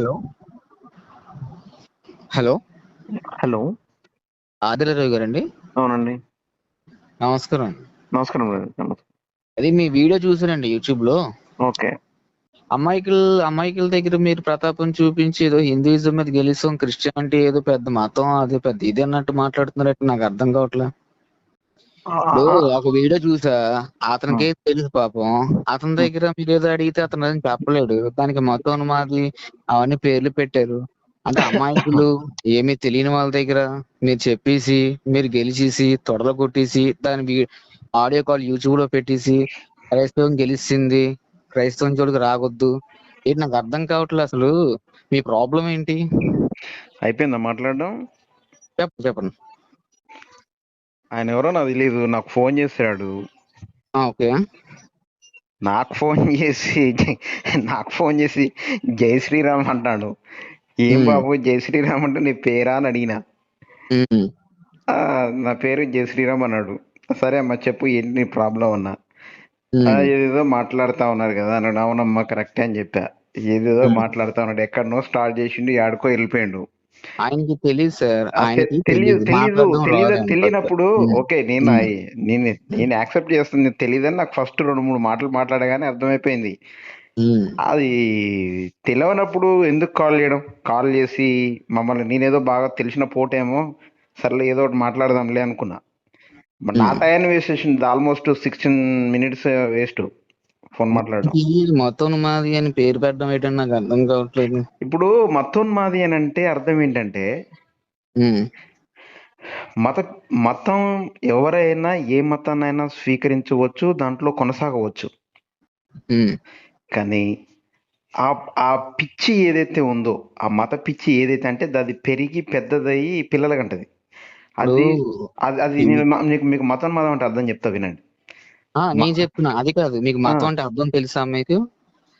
Hello. Hello. Hello. ఆదిలరావు గారండి. అవునండి. నమస్కారం. నమస్కారం అది మీ వీడియో చూసానండి యూట్యూబ్లో ఓకే. అమ్మాయికుల అమ్మాయికుల దగ్గర మీరు ప్రతాపం చూపించి ఏదో హిందూయిజం మీద గెలిస్తాం క్రిస్టియానిటీ ఏదో పెద్ద మతం అది పెద్ద ఇది అన్నట్టు మాట్లాడుతున్నారంటే నాకు అర్థం కావట్లే. ఒక వీడియో చూసా. అతనికి తెలుసు పాపం. అతని దగ్గర మీరు ఏదో అడిగితే అతను ఏం చెప్పలేడు. దానికి మొత్తం మాది అవన్నీ పేర్లు పెట్టారు. అంటే అమాయకులు ఏమీ తెలియని వాళ్ళ దగ్గర మీరు చెప్పేసి మీరు గెలిచేసి తొడలు కొట్టేసి దాని ఆడియో కాల్ యూట్యూబ్లో పెట్టేసి క్రైస్తవం గెలిచింది క్రైస్తవం జోలికి రాగొద్దు ఏంటి నాకు అర్థం కావట్లేదు అసలు. మీ ప్రాబ్లం ఏంటి? అయిపోయిందా మాట్లాడడం? చెప్పండి చెప్పండి. ఆయన ఎవరో నాకు తెలియదు నాకు ఫోన్ చేశాడు ఓకే. నాకు ఫోన్ చేసి నాకు ఫోన్ చేసి జై శ్రీరామ్ అంటాడు. ఏం. బాబు జై శ్రీరామ్ అంటే నీ పేరా అని అడిగిన. ఉమ్, "ఆ, నా పేరు జై శ్రీరామ్ అన్నాడు. సరే అమ్మా చెప్పు ఏంటి నీ ప్రాబ్లం అన్నా. ఉమ్, "ఆ, ఏదేదో మాట్లాడుతా ఉన్నారు కదా అన్నాడు. అవునమ్మా కరెక్టే అని చెప్పా. ఏదేదో. మాట్లాడుతా ఉన్నాడు. ఎక్కడనో స్టార్ట్ చేసిండు ఆడుకో వెళ్ళిపోయిండు. ఆయనకి తెలియదు సార్ ఆయనకి తెలియదు తెలియదు. తెలియనప్పుడు. ఓకే. నేను నేను నేను యాక్సెప్ట్ చేస్తుంది తెలియదని నాకు ఫస్ట్ రెండు మూడు మాటలు మాట్లాడగానే అర్థమైపోయింది. అది తెలియనప్పుడు ఎందుకు కాల్ చేయడం? కాల్ చేసి మమ్మల్ని నేనేదో బాగా తెలిసిన పోటేమో సర్లే ఏదో ఒకటి మాట్లాడదాంలే అనుకున్నా. నా. టైం వేస్ట్ చేసింది almost sixteen minutes waste. Phone మాట్లాడడం. మొత్తం మాది అని పేరు పెట్టడం ఏంటంటే నాకు అర్థం కావట్లేదు. ఇప్పుడు మతోన్మాది అని అంటే అర్థం ఏంటంటే మత మతం ఎవరైనా ఏ మతాన్నైనా స్వీకరించవచ్చు దాంట్లో కొనసాగవచ్చు. కానీ ఆ ఆ పిచ్చి ఏదైతే ఉందో ఆ మత పిచ్చి ఏదైతే అంటే అది పెరిగి పెద్దదయ్యి పిల్లలకంటది. అది అది అది నేను మీకు మీకు మతం మతం అంటే అర్థం చెప్తా వినండి. నేను చెప్తున్నా అది కాదు. మీకు మతం. అంటే అర్థం తెలుసా మీకు?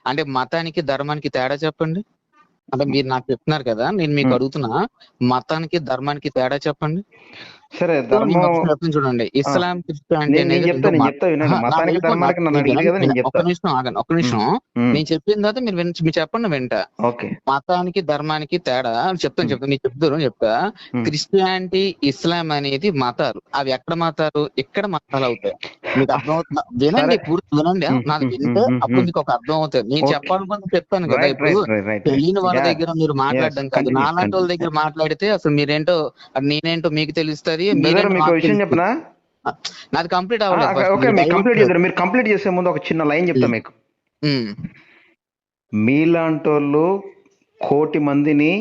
అంటే మతానికి ధర్మానికి తేడా చెప్పండి. అంటే మీరు నాకు చెప్తున్నారు కదా నేను మీకు. అడుగుతున్నా. మతానికి ధర్మానికి తేడా చెప్పండి. సరే ధర్మం చూడండి. ఇస్లాం క్రిస్టియానిటీ నేను నేను అనేది చెప్తా రెండు నేను మత- చెప్తా వినండి. ఆహా, నాకు మతానికి అయిపోయింది. ధర్మానికి నన్ను మీరు అడిగింది కదా నేను వినండి. ఒక్క చెప్తా నిమిషం. ఆగండి నేను చెప్పిన తర్వాత మీరు విన- మీరు చెప్పండి వెంట. ఓకే. మతానికి ధర్మానికి తేడా? చెప్తాను. చెప్తాను. నేను చెప్తాను చెప్తా. క్రిస్టియానిటీ ఇస్లాం అనేది మతాలు. అవి ఎక్కడ మతాలు? ఇక్కడ మతాలు అవుతాయి? మీకు అర్థం అవుతుందా? వినండి. పూర్తి వినండి. ఉమ్, వింటే అప్పుడు. మీకు ఒక అర్థం అవుతుంది. నేను. చెప్పాలనుకుంటే చెప్తాను కదా. ఇప్పుడు తెలియని వాళ్ళ దగ్గర మీరు మాట్లాడడం కాదు. నాలాంటి వాళ్ళ. దగ్గర మాట్లాడితే అసలు మీరేంటో నేనేంటో మీకు తెలుస్తుంది. మీరేంటో మీకు విషయం. చెప్పనా? నాది కంప్లీట్ అవ్వలేదు. ఓకే మీరు కంప్లీట్ మీరు కంప్లీట్ చేసే ముందు ఒక చిన్న లైన్ చెప్తా. మీకు. మీలాంటోళ్ళు కోటి మందిని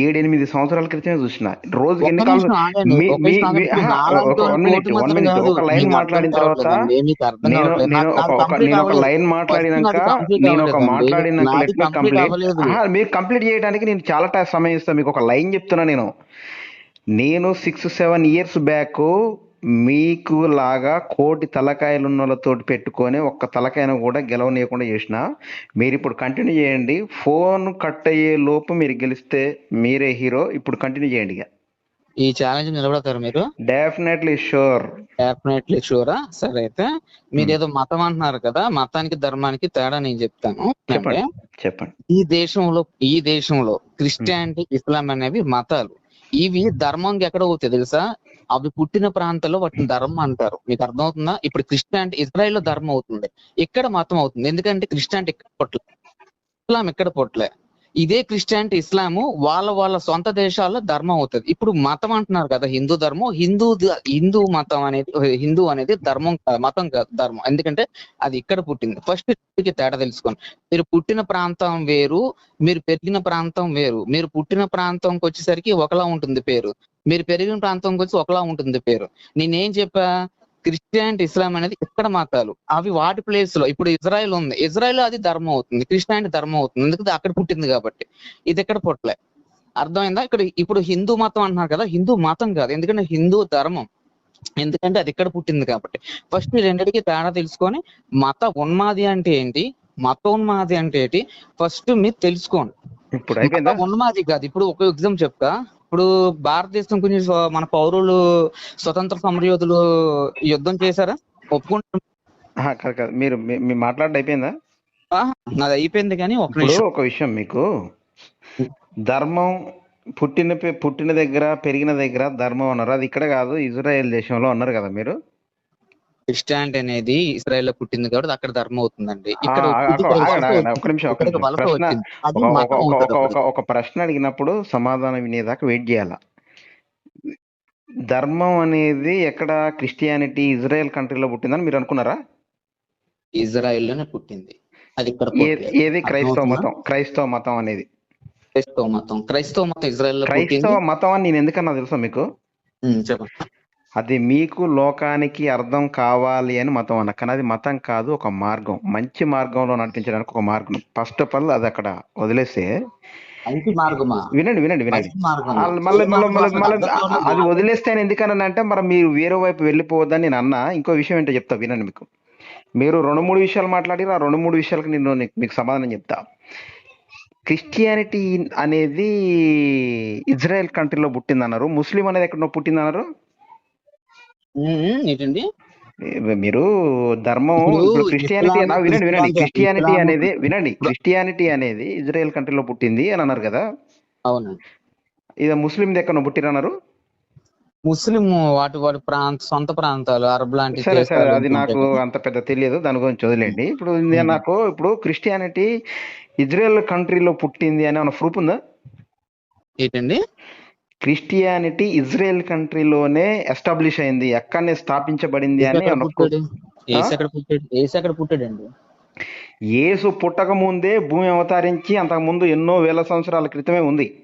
ఏడెనిమిది సంవత్సరాల క్రితమే చూసిన. రోజుకి ఎన్ని కాల్స్ ఒక లైన్ మాట్లాడిన తర్వాత నేను. నేను ఒక. లైన్ మాట్లాడినాక నేను ఒక. మాట్లాడినాక మీరు కంప్లీట్ చేయడానికి నేను చాలా టైం సమయం ఇస్తాను మీకు ఒక లైన్ చెప్తున్నా నేను. నేను సిక్స్ సెవెన్ ఇయర్స్ బ్యాక్ మీకు లాగా కోటి తలకాయలు ఉన్నోళ్ళతో పెట్టుకొని ఒక్క తలకాయను కూడా గెలవనీయకుండా చేసిన మీరు ఇప్పుడు కంటిన్యూ చేయండి. ఫోన్ కట్ అయ్యే లోపు మీరు గెలిస్తే మీరే హీరో ఇప్పుడు కంటిన్యూ చేయండి ఇక. ఈ ఛాలెంజ్ నిలబడతారు మీరు? డెఫినెట్లీ షూర్ డెఫినెట్లీ షూరా సరే అయితే మీరు Hmm. ఏదో మతం అంటున్నారు కదా మతానికి ధర్మానికి తేడా నేను చెప్తాను. చెప్పండి చెప్పండి. ఈ దేశంలో ఈ దేశంలో క్రిస్టియానిటీ ఇస్లాం అనేవి మతాలు. ఇవి ధర్మం ఎక్కడ అవుతాయి తెలుసా? అవి పుట్టిన ప్రాంతాల్లో వాటిని ధర్మం అంటారు. మీకు అర్థమవుతుందా? ఇప్పుడు క్రిస్టియానిటీ ఇజ్రాయెల్లో ధర్మం అవుతుంది. ఇక్కడ మతం అవుతుంది. ఎందుకంటే క్రిస్టియానిటీ ఇక్కడ పొట్లే ఇస్లాం ఇక్కడ పొట్లే ఇదే క్రిస్టియానిటీ ఇస్లాము వాళ్ళ వాళ్ళ సొంత దేశాల్లో ధర్మం అవుతుంది. ఇప్పుడు మతం అంటున్నారు కదా హిందూ ధర్మం. హిందూ హిందూ మతం అనేది హిందూ అనేది ధర్మం మతం కాదు ధర్మం. ఎందుకంటే అది ఇక్కడ పుట్టింది. ఫస్ట్ తేడా తెలుసుకోండి. మీరు పుట్టిన ప్రాంతం వేరు మీరు పెరిగిన ప్రాంతం వేరు. మీరు పుట్టిన ప్రాంతంకి వచ్చేసరికి ఒకలా ఉంటుంది పేరు. మీరు పెరిగిన ప్రాంతంకి వచ్చి ఒకలా ఉంటుంది పేరు. నేనేం చెప్పా? క్రిస్టియానిటీ ఇస్లాం అనేది ఇక్కడ మతాలు అవి వాటి ప్లేస్లో. ఇప్పుడు ఇజ్రాయెల్ ఉంది. ఇజ్రాయెల్ అది ధర్మం అవుతుంది. క్రిస్టియానిటీ ధర్మం అవుతుంది. ఎందుకంటే అక్కడ పుట్టింది కాబట్టి. ఇది ఎక్కడ పుట్టలే? అర్థమైందా? ఇక్కడ ఇప్పుడు హిందూ మతం అంటున్నారు కదా. హిందూ మతం కాదు. ఎందుకంటే హిందూ ధర్మం. ఎందుకంటే అది ఇక్కడ పుట్టింది కాబట్టి. ఫస్ట్ ఈ రెండిటికి తేడా తెలుసుకొని మత ఉన్మాది అంటే ఏంటి? మతోన్మాది అంటే ఏంటి? ఫస్ట్ మీరు తెలుసుకోండి. ఇప్పుడు మత ఉన్మాది కాదు. ఇప్పుడు ఒక ఎగ్జామ్ చెప్తా. ఇప్పుడు భారతదేశం గురించి స్వ- మన పౌరులు స్వతంత్ర సమరయోధులు యుద్ధం చేశారా? ఒప్పుకుంటారు మీరు మీ- మాట్లాడడం అయిపోయిందా? నాది అయిపోయింది కానీ ఒక విషయం మీకు. ధర్మం పుట్టిన పుట్టిన దగ్గర పెరిగిన దగ్గర ధర్మం అన్నారు. అది ఇక్కడ కాదు ఇజ్రాయెల్ దేశంలో అన్నారు కదా మీరు. క్రిస్టియానిటీ అనేది ఇస్రాయల్లో పుట్టింది కాబట్టి అక్కడ ధర్మం అవుతుందండి. ఇక్కడ. ఒక్క నిమిషం, ఒక ఒక ఒక ఒక. ఒక ప్రశ్న అడిగినప్పుడు సమాధానం వినేదాకా వెయిట్ చేయాల. ధర్మం అనేది ఎక్కడ క్రిస్టియానిటీ ఇజ్రాయెల్ కంట్రీలో పుట్టిందని మీరు అనుకున్నారా? ఇజ్రాయెల్లోనే పుట్టింది. అది ఇక్కడ. ఏది క్రైస్తవ? మతం? క్రైస్తవ మతం అనేది. క్రైస్తవ మతం. క్రైస్తవ మతం ఇజ్రాయెల్ క్రైస్తవ మతం అని నేను ఎందుకన్నా తెలుసా మీకు? చెప్పండి. అది మీకు లోకానికి అర్థం కావాలి అని మతం అన్న. కానీ అది మతం కాదు ఒక మార్గం. మంచి మార్గంలో నడిపించడానికి ఒక మార్గం. ఫస్ట్ ఆఫ్ ఆల్ అది అక్కడ వదిలేస్తే వినండి వినండి వినండి. మళ్ళీ మళ్ళీ మళ్ళీ అది వదిలేస్తే అని ఎందుకని అంటే మరి మీరు వేరే వైపు వెళ్ళిపోవద్దని నేను అన్నా. ఇంకో విషయం ఏంటో చెప్తా వినండి మీకు. మీరు రెండు మూడు విషయాలు మాట్లాడి ఆ రెండు మూడు విషయాలకు నేను మీకు సమాధానం చెప్తా. క్రిస్టియానిటీ అనేది ఇజ్రాయెల్ కంట్రీలో పుట్టిందన్నారు. ముస్లిం అనేది ఎక్కడో పుట్టిందన్నారు. ఏంటండి? మీరు ధర్మం ఇప్పుడు క్రిస్టియానిటీ వినండి వినండి. క్రిస్టియానిటీ అనేది వినండి. క్రిస్టియానిటీ అనేది ఇజ్రాయెల్ కంట్రీలో పుట్టింది అని అన్నారు కదా? అవును. ఇది ముస్లిం ఎక్కడ పుట్టిరన్నారు? ముస్లిం వాటి వాటి ప్రాంత సొంత ప్రాంతాలు అరబ్ లాంటి సరే సరే. అది నాకు. అంత పెద్ద తెలియదు. దాని గురించి వదిలేండి ఇప్పుడు నాకు ఇప్పుడు క్రిస్టియానిటీ ఇజ్రాయెల్ కంట్రీలో పుట్టింది అని ప్రూఫ్ ఉందా? ఏంటండి? క్రిస్టియానిటీ ఇజ్రాయెల్ కంట్రీలోనే ఎస్టాబ్లిష్ అయింది. ఎక్కడనే స్థాపించబడింది ఏసు అని ఏసు ఆ? ఎక్కడ పుట్టాడు? ఏసు ఎక్కడ పుట్టాడండి? యేసు పుట్టక ముందే భూమి అవతరించి అంతకు ముందు ఎన్నో వేల సంవత్సరాల క్రితమే ఉంది.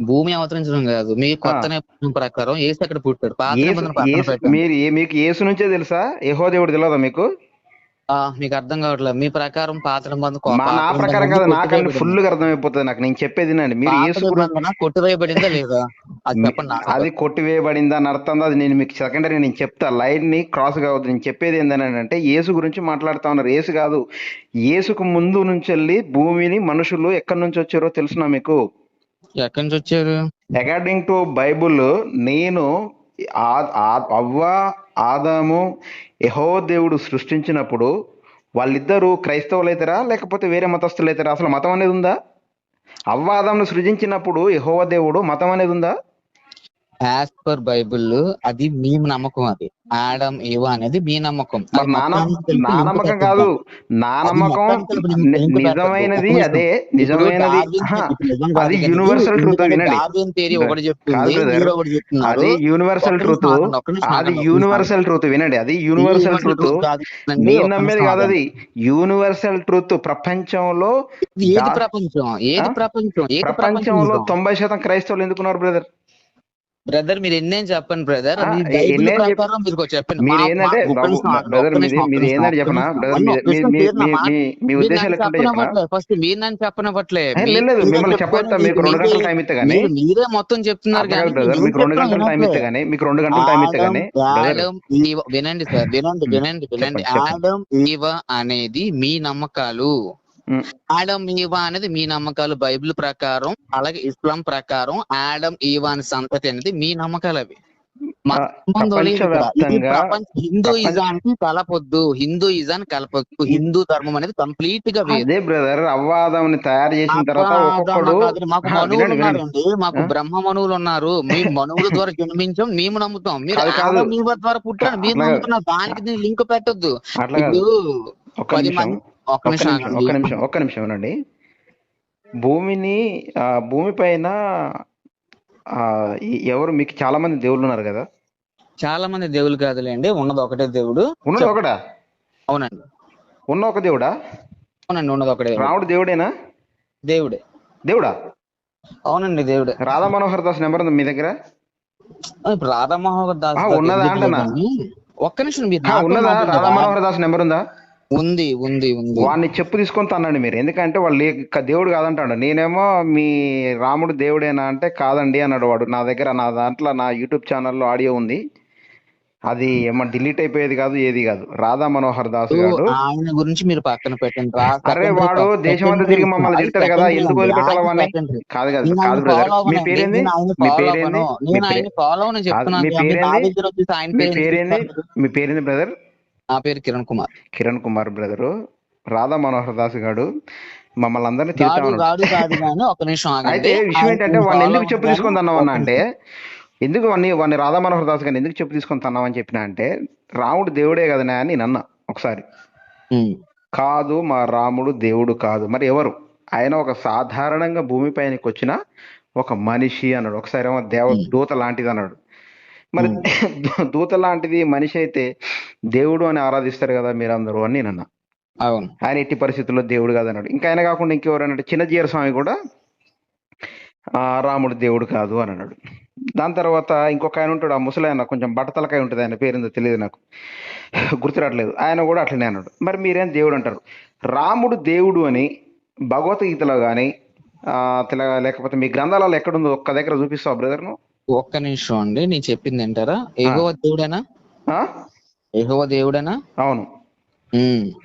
భూమి అవతరించడం కాదు. మీ కొత్త. నిబంధన ప్రకారం ఏసు ఎక్కడ పుట్టాడు? పాత నిబంధన. మీరు మీకు యేసు నుంచే తెలుసా? యెహో దేవుడు తెలియదా మీకు? మీకు అర్థం కావట్లేదు. మీ ప్రకారం పాత నిబంధన మా నా ప్రకారం కాదు నాకన్నా ఫుల్గా అర్థమైపోతుంది నాకు. నేను చెప్పేది వినండి. మీరు యేసు కొట్టివేయబడిందా లేదా? అది చెప్పండి నాకు అది కొట్టివేయబడిందా అని అర్థం అది నేను మీకు సెకండరీ నేను చెప్తా. లైన్ని క్రాస్ కావద్దు నేను చెప్పేది ఏంటంటే యేసు గురించి మాట్లాడుతా ఉన్నారు. యేసు కాదు. యేసుకు ముందు నుంచి వెళ్ళి భూమిని మనుషులు ఎక్కడి నుంచి వచ్చారో తెలుసునా మీకు? ఎక్కడి నుంచి వచ్చారు? అకార్డింగ్ టు బైబుల్ నేను అవ్వ ఆదాము యహో దేవుడు సృష్టించినప్పుడు వాళ్ళిద్దరూ క్రైస్తవులు లేకపోతే వేరే మతస్థులు అసలు మతం అనేది ఉందా? అవ్వ ఆదామును సృజించినప్పుడు యహోవ దేవుడు మతం అనేది ఉందా? యాజ్ పర్ బైబుల్ అది మీ నమ్మకం అది. ఆడం ఏవా అనేది మీ నమ్మకం. నా నమ్మకం. కాదు. నా నమ్మకం. నిజమైనది అదే. నిజమైనది. అది యూనివర్సల్ ట్రూత్ వినండి. ఒకటి చెప్తుంది అది యూనివర్సల్ ట్రూత్ అది యూనివర్సల్ ట్రూత్ వినండి. అది యూనివర్సల్ ట్రూత్ నేను నమ్మేది కాదు. అది యూనివర్సల్ ట్రూత్ ప్రపంచంలో ఏది ప్రపంచం? ఏది? ప్రపంచం? ప్రపంచంలో ప్రపంచం? తొంభై శాతం క్రైస్తవులు ఎందుకున్నారు బ్రదర్? బ్రదర్ మీరు ఎన్నేం చెప్పండి బ్రదర్ మా- ఉద్దేశాలు ఫస్ట్ మీరు నన్ను లేదు, మీరే మిమ్మల్ని చెప్పుకోండి, చెప్పొస్తా, మీకు రెండు మీరే- గంటలు టైం ఇస్తా గానీ. మీరు- మీరే మొత్తం చెప్తున్నారు మీకు రెండు గంటలు టైం. ఇస్తా గానీ మీకు రెండు గంటలు టైం ఇస్తా వినండి సార్ వినండి వినండి వినండి. ఆడం ఈవ అనేది మీ నమ్మకాలు. ఉమ్, ఆడం ఈవా అనేది మీ నమ్మకాలు బైబిల్ ప్రకారం అలాగే ఇస్లాం ప్రకారం ఆడం ఈవా అనే సంతతి అనేది మీ నమ్మకాలు అవి. హిందూయిజానికి కలపొద్దు. హిందూయిజాన్ని కలపొద్దు. హిందూ ధర్మం అనేది కంప్లీట్గా అదే బ్రదర్ అవ్వాదముని తయారు చేసిన తర్వాత మాకు మనువులు ఉన్నారండి. మాకు? బ్రహ్మ మనువులు ఉన్నారు. మేము మనువుల ద్వారా జన్మించాం. మేము నమ్ముతాం. మీరు ద్వారా పుట్టాడు మీరు. నమ్ముతున్నారు. దానికి లింక్ పెట్టొద్దు. పది మంది ఒక్క నిమిషం. ఒక్క నిమిషం ఒక్క నిమిషం వినండి భూమిని ఆ భూమి పైన ఎవరు మీకు చాలా మంది దేవుళ్ళు ఉన్నారు కదా? చాలా మంది దేవుళ్ళు కాదులేండి ఉన్నది ఒకటే దేవుడు. ఉన్నది ఒకడా? అవునండి. ఉన్న ఒక దేవుడా? అవునండి ఉన్నది ఒకటే. రాముడు దేవుడేనా? దేవుడే. దేవుడా? అవునండి దేవుడే. రాధా మనోహర్ దాస్ నెంబర్ ఉంది మీ దగ్గర? ఇప్పుడు రాధామోహన్ దాస్ ఉన్నదా అంటనా? లేదండి? ఒక్క నిమిషం ఉన్నదా? రాధా? మనోహర్ దాస్ నెంబర్ ఉందా? ఉంది ఉంది ఉంది. వాడిని చెప్పు తీసుకొని తనండి మీరు. ఎందుకంటే వాళ్ళు దేవుడు కాదంటాడు. నేనేమో మీ రాముడు దేవుడేనా అంటే కాదండి అన్నాడు వాడు. నా దగ్గర నా దాంట్లో నా యూట్యూబ్ ఛానల్లో ఆడియో ఉంది. అది ఏమో డిలీట్ అయిపోయేది కాదు ఏది కాదు. రాధా మనోహర్ దాస్ గారు. ఆయన గురించి మీరు పక్కన పెట్టండి. అరే వాడు అంతా తిరిగి మమ్మల్ని తిడతాడు కదా ఎందుకు అండి. వదిలిపెట్టాలి ఆయన వాడిని secondary. కాదు కాదు కాదు బ్రదర్. మీ. పేరేంది? మీ పేరేంది. మీ పేరేంది? మీ పేరేంది బ్రదర్? నా పేరు కిరణ్ కుమార్. కిరణ్ కుమార్ బ్రదరు. రాధా మనోహర్ దాస్ గారు. మమ్మల్ని అందరినీ కాదు ఒక నిమిషం అయితే విషయం ఏంటంటే వాడిని ఎందుకు చెప్పు తీసుకొని ఒక అంటే ఎందుకు వాడిని వాడిని రాధా మనోహర్ దాస్ గారిని ఎందుకు చెప్పు తీసుకొని తన్నావని చెప్పిన అంటే రాముడు దేవుడే కదనా అని నేను అన్నా ఒకసారి. కాదు మా రాముడు దేవుడు కాదు. మరి ఎవరు? ఆయన ఒక సాధారణంగా భూమిపైనకి వచ్చిన ఒక మనిషి అన్నాడు. ఒకసారి ఏమో దేవ దూత లాంటిది అన్నాడు. మరి దూత లాంటిది మనిషి అయితే దేవుడు అని ఆరాధిస్తారు కదా మీరందరూ అని నేను అన్నా అవును. ఆయన ఎట్టి పరిస్థితుల్లో దేవుడు కాదు అన్నాడు ఇంకా ఆయన కాకుండా ఇంకెవరు అన్నాడు? చిన్నజీర స్వామి కూడా ఆ, రాముడు దేవుడు కాదు అని అన్నాడు. దాని తర్వాత ఇంకొక ఆయన ఉంటాడు ఆ ముసలాయన కొంచెం బట్టతలకాయ ఉంటుంది ఆయన పేరుందో తెలియదు నాకు. గుర్తురాట్లేదు ఆయన కూడా అట్లనే అన్నాడు. మరి మీరేం దేవుడు అంటారు? రాముడు దేవుడు అని భగవద్గీతలో కానీ లేకపోతే మీ గ్రంథాలలో ఎక్కడుందో ఒక్క దగ్గర చూపిస్తావు బ్రదర్ నువ్వు ఒక్క నిమిషం అండి నేను చెప్పింది ఏంటారా ఎగువ దేవుడేనా? ఎగువ దేవుడేనా? అవును.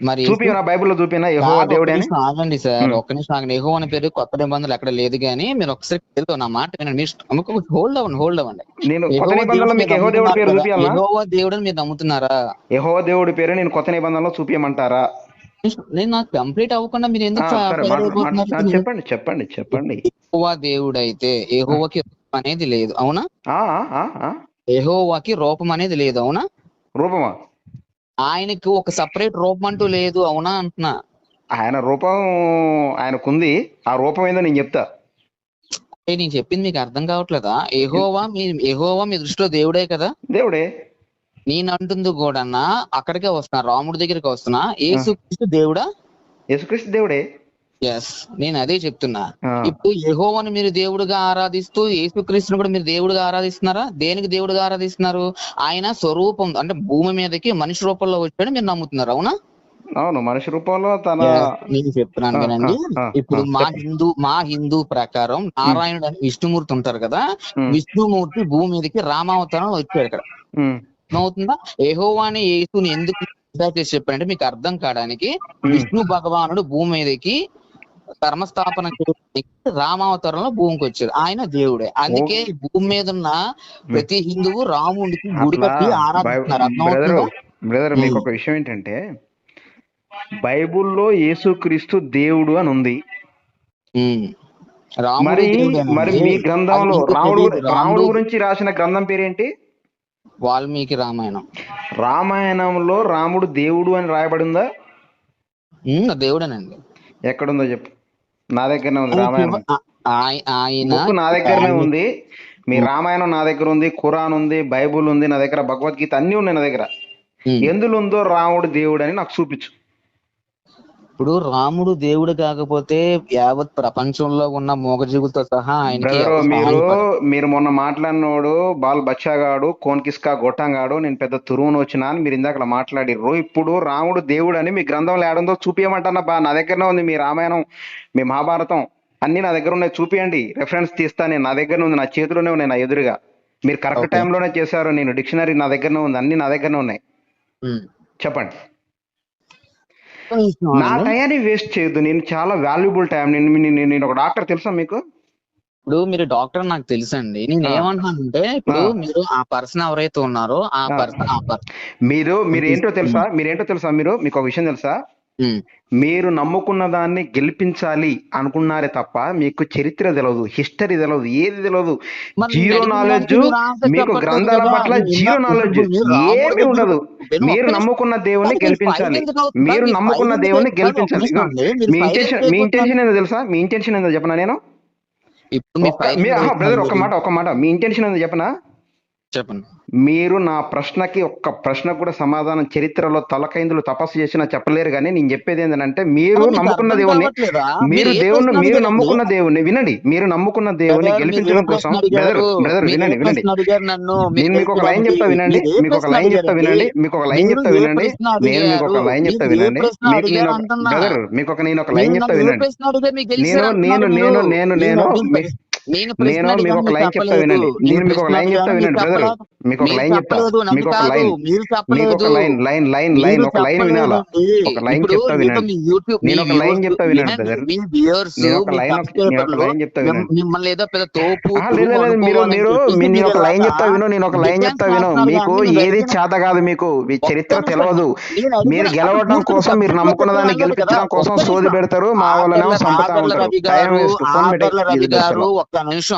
మరి చూపినా బైబిల్లో చూపినా యెహోవా దేవుడే ఆగండి సార్ ఒక్క నిమిషం ఆగండి. ఎహో అనే పేరు కొత్త నిబంధనలు ఎక్కడ లేదు కానీ మీరు ఒకసారి తెలుసు నా మాట వినండి. హోల్డ్ అవ్వండి హోల్డ్ అవ్వండి నేను కొత్త నిబంధనలో దేవుడు మీకు మీరు యెహో దేవుడి పేరు నమ్ముతున్నారు? కదా? చూపియాలా యెహోవా దేవుడని మీరు నమ్ముతున్నారా? యెహోవా దేవుడి పేరు నేను కొత్త నిబంధనలో చూపించమంటారా నేను నాకు కంప్లీట్ అవ్వకుండా మీరు ఎందుకు చెప్పండి. చెప్పండి చెప్పండి యెహోవా దేవుడు అయితే యెహోవాకి అనేది లేదు అవునా. యెహోవాకి రూపం అనేది లేదు అవునా? రూపమా? ఆయనకి ఒక సపరేట్ రూపం అంటూ లేదు అవునా అంటున్నా. ఆయన రూపం ఆయనకుంది. ఆ రూపం ఏందో నేను చెప్తా. నేను చెప్పింది మీకు అర్థం కావట్లేదా? ఎహోవా మీ ఎహోవా మీ దృష్టిలో దేవుడే కదా? దేవుడే. నేను అంటుంది కూడా అక్కడికే వస్తున్నా రాముడి దగ్గరికి వస్తున్నా. ఏసు క్రీస్తు దేవుడా? యేసుక్రీస్తు దేవుడే. ఎస్ నేను అదే చెప్తున్నా. ఇప్పుడు యెహోవాను మీరు దేవుడిగా ఆరాధిస్తూ యేసుక్రీస్తుని కూడా మీరు దేవుడిగా ఆరాధిస్తున్నారా? దేనికి దేవుడిగా ఆరాధిస్తున్నారు? ఆయన స్వరూపం అంటే భూమి మీదకి మనిషి రూపంలో వచ్చాడు మీరు నమ్ముతున్నారు అవునా? అవును మనిషి రూపంలో తన నేను చెప్తున్నాను ఆ, ఇప్పుడు మా హిందూ మా హిందూ ప్రకారం నారాయణుడు అని విష్ణుమూర్తి ఉంటారు కదా విష్ణుమూర్తి భూమి మీదకి రామావతారం వచ్చాడు ఇక్కడ. అవుతుందా ఏహోవాని యేసుని ఎందుకు చేసి చెప్పారంటే మీకు అర్థం కావడానికి విష్ణు భగవానుడు భూమి మీదకి ధర్మస్థాపన రామావతారంలో భూమికి వచ్చాడు. ఆయన దేవుడే. అందుకే ఈ భూమి మీద ఉన్న ప్రతి హిందువు రాముడికి గుడి కట్టి ఆరాధిస్తున్నారు. బ్రదర్ మీకు ఒక విషయం ఏంటంటే బైబుల్లో యేసుక్రీస్తు దేవుడు అని ఉంది. మరి. మరి మీ గ్రంథంలో రాముడు. రాముడు గురించి రాసిన గ్రంథం పేరేంటి? వాల్మీకి రామాయణం. రామాయణంలో రాముడు దేవుడు అని రాయబడి ఉందా? ఉమ్, దేవుడేనండి. ఎక్కడుందో చెప్పు. నా దగ్గరనే ఉంది రామాయణం. ఆయన నా దగ్గరనే ఉంది. మీ రామాయణం నా దగ్గర ఉంది ఖురాన్ ఉంది బైబుల్ ఉంది నా దగ్గర భగవద్గీత అన్ని ఉన్నాయి నా దగ్గర. ఎందులో ఉందో రాముడు దేవుడు అని నాకు చూపించు. ఇప్పుడు రాముడు దేవుడు కాకపోతే యావత్ ప్రపంచంలో ఉన్న మూగజీవులతో సహా ఎవరు మీరు. మీరు మొన్న మాట్లాడినోడు బాల్ బచ్చాగాడు కోన్కిస్కా గొట్టంగాడు నేను పెద్ద తురువును వచ్చినా అని మీరు ఇందాక మాట్లాడిర్రు ఇప్పుడు రాముడు దేవుడు అని మీ గ్రంథంలో ఏడుందో చూపించమంటారా బా నా దగ్గరనే ఉంది మీ రామాయణం మీ మహాభారతం అన్ని నా దగ్గర ఉన్నాయి చూపియండి రెఫరెన్స్ తీస్తా నేను నా దగ్గరనే ఉంది నా చేతిలోనే ఉన్నాయి నా ఎదురుగా మీరు కరెక్ట్. టైంలోనే చేశారు నేను డిక్షనరీ నా దగ్గరనే ఉంది అన్ని నా దగ్గరనే ఉన్నాయి. చెప్పండి నా. టయాన్ని వేస్ట్ చేయొద్దు నేను చాలా వాల్యుబుల్ టైం నేను నేను- నేను ఒక డాక్టర్ తెలుసా మీకు ఇప్పుడు మీరు డాక్టర్ నాకు తెలుసండి నేను ఆ. ఏమంటున్నానంటే ఇప్పుడు. మీరు ఆ పర్సన్ ఎవరైతే ఉన్నారో ఆ ఆ. పర్సన్ ఆ పర్సన్ మీరు మీరు ఏంటో తెలుసా మీరేంటో తెలుసా మీరు మీకు ఒక విషయం తెలుసా మీరు నమ్ముకున్న దాన్ని గెలిపించాలి అనుకున్నారే తప్ప మీకు చరిత్ర తెలియదు హిస్టరీ తెలియదు ఏది తెలియదు మరి జీరో నాలెడ్జ్ మీరు మీకు గ్రంథాల పట్ల. జీరో మీరు నాలెడ్జ్ మీరు రాముడు ఏమీ ఉండదు మీరు మీరు నమ్ముకున్న దేవుని నిమిషం గెలిపించాలి మీరు ఎందుకు మీరు? నమ్ముకున్న మీరు దేవుని fight గెలిపించాలి? మీరు మీ ఇంటెన్షన్ ఎందుకు మీ ఇంటెన్షన్ ఏందో తెలుసా మీ ఇంటెన్షన్ ఏందో చెప్పనా నేను ఇప్పుడు మీ ఒక్క fight మీ ఎందుకు బ్రదర్ ఒక? మాట ఒక మాట మీ ఇంటెన్షన్ ఏందో చెప్పనా చెప్పండి మీరు నా ప్రశ్నకి ఒక్క ప్రశ్న కూడా సమాధానం చరిత్రలో తలకైందులు తపస్సు చేసినా చెప్పలేరు కానీ నేను చెప్పేది ఏంటంటే మీరు మీకు నమ్ముకున్న దేవుణ్ణి? మీరు దేవుణ్ణి మీరు? నమ్ముకున్న దేవుణ్ణి వినండి మీరు నమ్ముకున్న ఏ గెలిపించడం కోసం బ్రదర్? బ్రదర్ వినండి వినండి నేను మీకు ఒక లైన్ చెప్తా వినండి మీకు ఒక లైన్ చెప్తా? వినండి మీకు ఒక లైన్ చెప్తా వినండి నేను మీకు ఒక? లైన్ చెప్తా వినండి మీకు నేను? బ్రదర్ మీకు ఒక నేను ఒక లైన్ చెప్తా వినండి నేను నేను నేను. నేను నేను నేను మీకు ఒక లైన్ చెప్తా. వినండి నేను మీకు ఒక లైన్ చెప్తా వినండి బ్రదర్. మీకు ఒక లైన్ చెప్తా. మీకు ఒక లైన్. మీకు ఒక లైన్ లైన్ లైన్ లైన్ ఒక లైన్ వినాలా? ఒక లైన్ చెప్తా వినండి. నేను ఒక లైన్ చెప్తా వినండి నేను ఒక లైన్ ఒక- లైన్ చెప్తా వినండి. మిమ్మల్ని ఏదో పెద్ద తోపు మీరు మీరు నేను ఒక లైన్ చెప్తా విను నేను ఒక లైన్ చెప్తా విను. మీకు ఏది చేత కాదు మీకు. మీ చరిత్ర తెలియదు మీరు గెలవడం కోసం మీరు నమ్ముకున్న దాన్ని గెలిపించడం కోసం సోది పెడతారు. మా వాళ్ళనేమో ఆదర్ల ఉంటారు. Time waste. ఫోన్ ఒక్క నిమిషం.